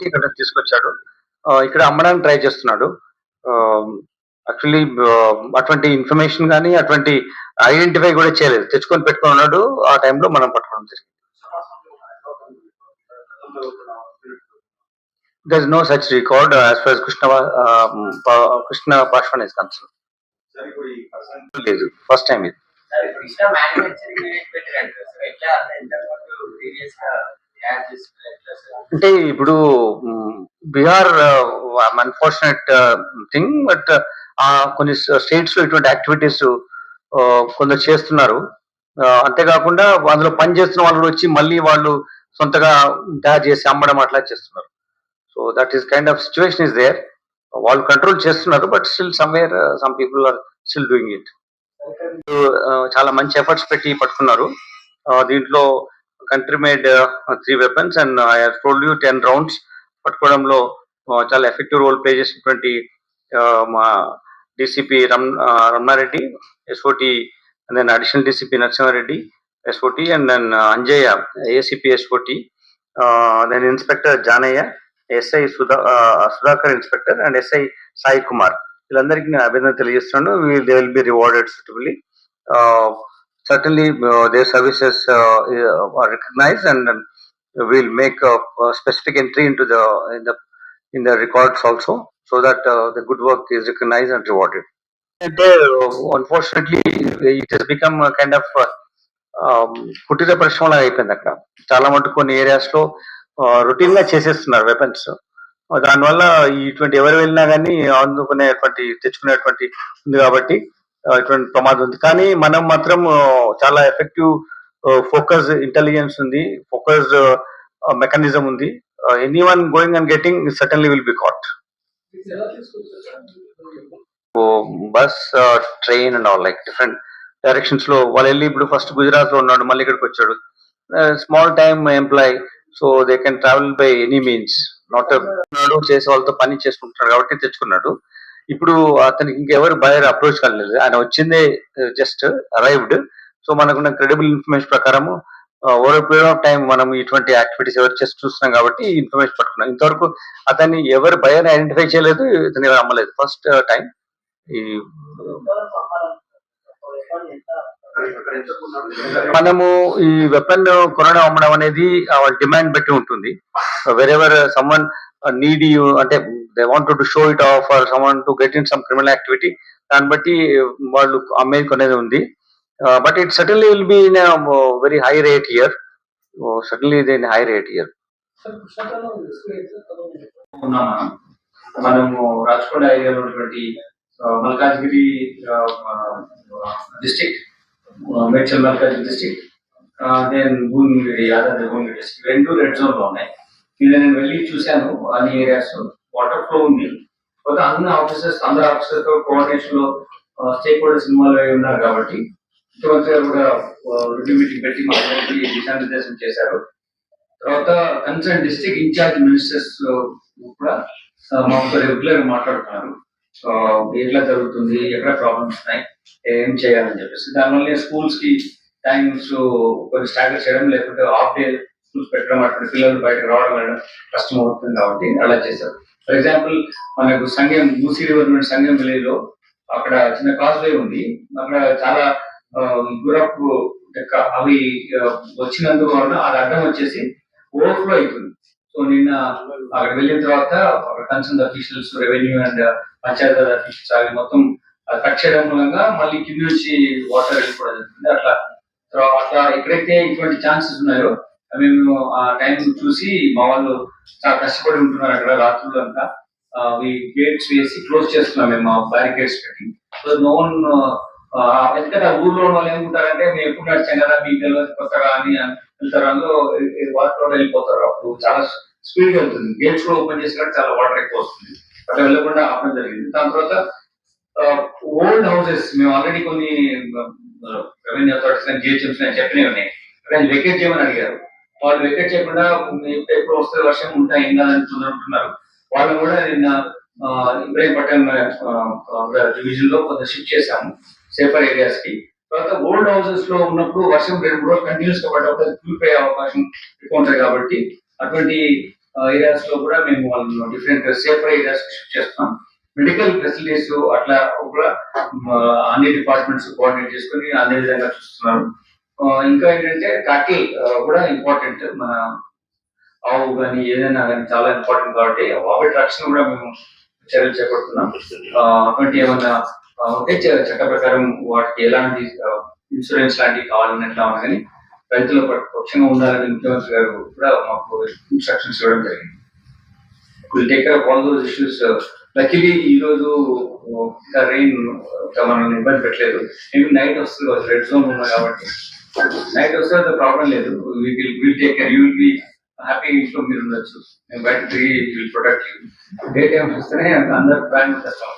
కాబట్టి ఇక్కడ తీసుకొచ్చాడు. ఇక్కడ అమ్మడానికి ట్రై చేస్తున్నాడు. యాక్చువల్లీ అటువంటి ఇన్ఫర్మేషన్ కానీ అటువంటి ఐడెంటిఫై కూడా చేయలేదు. తెచ్చుకొని పెట్టుకొని ఉన్నాడు ఆ టైంలో మనం పట్టుకోవడం జరిగింది. There is no such record as far Krishna Krishna Paswan is concern లేదు. ఫస్ట్ టైం ఇది. అంటే ఇప్పుడు బీహార్ అన్ఫార్చునేట్ థింగ్ బట్ కొన్ని స్టేట్స్లో ఇటువంటి యాక్టివిటీస్ కొందరు చేస్తున్నారు. అంతేకాకుండా అందులో పని చేస్తున్న వాళ్ళు వచ్చి మళ్ళీ వాళ్ళు సొంతగా తయారు చేసి అమ్మడం అట్లా చేస్తున్నారు. So that is kind of situation is there వాళ్ళు కంట్రోల్ చేస్తున్నారు but still somewhere some people are still doing it చాలా మంచి ఎఫర్ట్స్ పెట్టి పట్టుకున్నారు. దీంట్లో country made three weapons and I told you ten rounds పట్టుకోవడంలో చాలా ఎఫెక్టివ్ రోల్ ప్లే చేసినటువంటి మా డిసిపి రమ్ ఆ, Ramana Reddy SOT and then additional DCP Narasimha Reddy SOT and then Anjaiah ACP SOT then inspector Janaiah SI Sudha Sudhakar inspector and SI Sai Kumar. వీళ్ళందరికీ నేను అభినందన తెలియజేస్తున్నాను. They will be rewarded suitably certainly uh, their services uh, are recognized and um, we'll make a, a specific entry into the in the in the records also so that uh, the good work is recognized and rewarded and uh, unfortunately it has become a kind of uh, కుటీర పరిశ్రమలా అయిపోయింది అక్కడ చాలా మటుకు కొన్ని ఏరియాస్లో రొటీన్గా చేసేస్తున్నారు weapons దానివల్ల ఇటువంటి ఎవరు వెళ్ళినా కానీ అందుకునేటువంటి తెచ్చుకునేటువంటి ఉంది కాబట్టి ఇటువంటి ప్రమాదం ఉంది. కానీ మనం మాత్రం చాలా ఎఫెక్టివ్ ఫోకస్ ఇంటెలిజెన్స్ ఉంది. ఫోకస్ మెకానిజం ఉంది. Any one going and getting suddenly will be caught bus train and all like different డైరెక్షన్స్లో వాళ్ళు వెళ్ళి ఇప్పుడు ఫస్ట్ గుజరాత్లో ఉన్నాడు మళ్ళీ ఇక్కడికి వచ్చాడు. Small time employ so they can travel by any means not ఉన్నాడు చేసే వాళ్ళతో పని చేసుకుంటున్నాడు కాబట్టి తెచ్చుకున్నాడు. ఇప్పుడు అతనికి ఇంకెవరు బయర్ అప్రోచ్ కాలేదు. ఆయన వచ్చిందే జస్ట్ అరైవ్డ్ సో మనకున్న క్రెడిబుల్ ఇన్ఫర్మేషన్ ప్రకారము ఓవర్ పీరియడ్ ఆఫ్ టైం మనం ఇటువంటి యాక్టివిటీస్ ఎవరు చేసి చూస్తున్నాం కాబట్టి ఇన్ఫర్మేషన్ పట్టుకున్నాం. ఇంతవరకు అతన్ని ఎవరు బయర్ ఐడెంటిఫై చేయలేదు ఇతను ఎవరు అమ్మలేదు. ఫస్ట్ టైం uh, ఈ మనము ఈ వెపన్ కొనడం అమ్మడం అనేది వాళ్ళ డిమాండ్ బట్టి ఉంటుంది. వెరెవర్ సమ్మన్ నీడ్ అంటే they wanted to show it off or some to get in some criminal activity దాన్ని బట్టి వాళ్ళు అమ్మేది కొనేది ఉంది. But it certainly will be in very high rate year certainly ఇది ఇన్ హై రేట్ ఇయర్ మనము రాచకొండ ఏరియాలో ఉన్నటువంటి Malkajgiri district Medchal Malkajgiri district then Bhumigiri Yadadri Bhumigiri district రెండు రెడ్ జోన్లో ఉన్నాయి. ఇది నేను వెళ్ళి చూశాను అన్ని ఏరియాస్ వాటర్ ఫ్లో ఉంది. కొత్త అన్ని ఆఫీసర్స్ అందరు ఆఫీసర్స్తో కోఆర్డినేషన్లో స్టేక్ హోల్డర్స్ ఇన్వాల్వ్ అయి ఉన్నారు కాబట్టి ముఖ్యమంత్రి గారు కూడా రివ్యూ మీటింగ్ పెట్టి మాట్లాడి దిశానిర్దేశం చేశారు. తర్వాత కన్సర్న్ డిస్ట్రిక్ట్ ఇన్ఛార్జ్ మినిస్టర్స్ కూడా మాకు రెగ్యులర్ మాట్లాడుతున్నారు. ఎట్లా జరుగుతుంది ఎక్కడ ప్రాబ్లమ్స్ ఉన్నాయి ఏం చేయాలని చెప్పేసి. దానివల్ల స్కూల్స్కి టైమ్స్ కొన్ని స్టాగర్ చేయడం లేకపోతే హాఫ్ డే స్కూల్స్ పెట్టడం అటువంటి పిల్లలు బయటకు రావడం కష్టం అవుతుంది కాబట్టి అలా చేశారు. ఫర్ ఎగ్జాంపుల్ మనకు సంఘం మూసీ రివర్ సంఘం విలేజ్లో అక్కడ చిన్న కాజ్వే ఉంది. అక్కడ చాలా గురప్ అవి వచ్చినందువలన వలన అది అడ్డం వచ్చేసి ఓవర్ఫ్లో అవుతుంది సో నిన్న అక్కడ వెళ్ళిన తర్వాత concern officials revenue and panchayat officials అవి మొత్తం కట్ చేయడం మూలంగా మళ్ళీ కింద నుంచి వాటర్ వెళ్ళిపోవడం జరుగుతుంది. అట్లా అట్లా ఎక్కడైతే ఇటువంటి ఛాన్సెస్ ఉన్నాయో మేము ఆ టైం చూసి మా వాళ్ళు చాలా కష్టపడి ఉంటున్నారు అక్కడ రాత్రులు అంతా. గేట్స్ వేసి క్లోజ్ చేస్తున్నాం మేము మా బ్యారికేడ్స్ పెట్టి. సో నో వన్ ఎందుకంటే ఆ ఊర్లో ఉన్న వాళ్ళు ఏమనుకుంటారంటే మేము ఎప్పుడు నడిచాం కదా మీకు తెలియదు కొత్తగా అని వెళ్తారు. అందులో వాటర్ వెళ్ళిపోతారు. అప్పుడు చాలా స్పీడ్గా వెళ్తుంది. గేట్స్ కూడా ఓపెన్ చేసినట్టు చాలా వాటర్ ఎక్కువ వస్తుంది. అట్లా వెళ్ళకుండా ఆపడం జరిగింది. దాని తర్వాత ఓల్డ్ హౌసెస్ మేము ఆల్రెడీ కొన్ని రెవెన్యూ అథారిటీస్ కానీ జిహెచ్ఎంస్ చెప్పినవి ఉన్నాయి. వెకేట్ చేయమని అడిగారు. వాళ్ళు వెకేట్ చేయకుండా ఎప్పుడు వస్తే వర్షం ఉంటాయి ఏం కాదని వాళ్ళు కూడా నిన్న ఆ, ఇబ్రాహీంపట్నం డివిజన్లో కొంత షిఫ్ట్ చేశాము సేఫర్ ఏరియాస్కి. తర్వాత ఓల్డ్ హౌసెస్లో ఉన్నప్పుడు వర్షం రెండు రోజులు కంటిన్యూస్గా పడ్డప్పుడు అది కూలిపోయే అవకాశం ఎక్కువ ఉంటుంది కాబట్టి అటువంటి ఏరియాస్లో కూడా మేము వాళ్ళు డిఫరెంట్ సేఫర్ ఏరియాస్ షిఫ్ట్ చేస్తున్నాం. మెడికల్ ఫెసిలిటీస్ అట్లా కూడా అన్ని డిపార్ట్మెంట్స్ కోఆర్డినేట్ చేసుకుని అదే విధంగా చూస్తున్నారు. ఇంకా ఏంటంటే కాకి కూడా ఇంపార్టెంట్ మన ఆవు కానీ ఏదైనా కానీ చాలా ఇంపార్టెంట్ కాబట్టి వాటి రక్షణ కూడా మేము చర్యలు చేపడుతున్నాం. అటువంటి ఏమన్నా ఒకే ఉంటే చట్ట ప్రకారం వాటికి ఎలాంటి ఇన్సూరెన్స్ లాంటివి కావాలని ఎట్లా ఉన్నా కానీ రైతుల పక్షంగా ఉండాలని ముఖ్యమంత్రి గారు కూడా మాకు ఇన్స్ట్రక్షన్స్ ఇవ్వడం జరిగింది. Will take care all those issues luckily ఈ రోజు రెయిన్ మనల్ని ఇబ్బంది పెట్టలేదు. మేబీ నైట్ వస్తుంది రెడ్ జోన్ ఉన్నాయి కాబట్టి. నైట్ వస్తే ప్రాబ్లం లేదు. Will will take care you will be happy ఇంట్లో మీరు ఉండొచ్చు. మేము బయట తిరిగి విల్ ప్రొటెక్ట్ డే టైం వస్తేనే అందరు ప్లాన్ చేస్తాం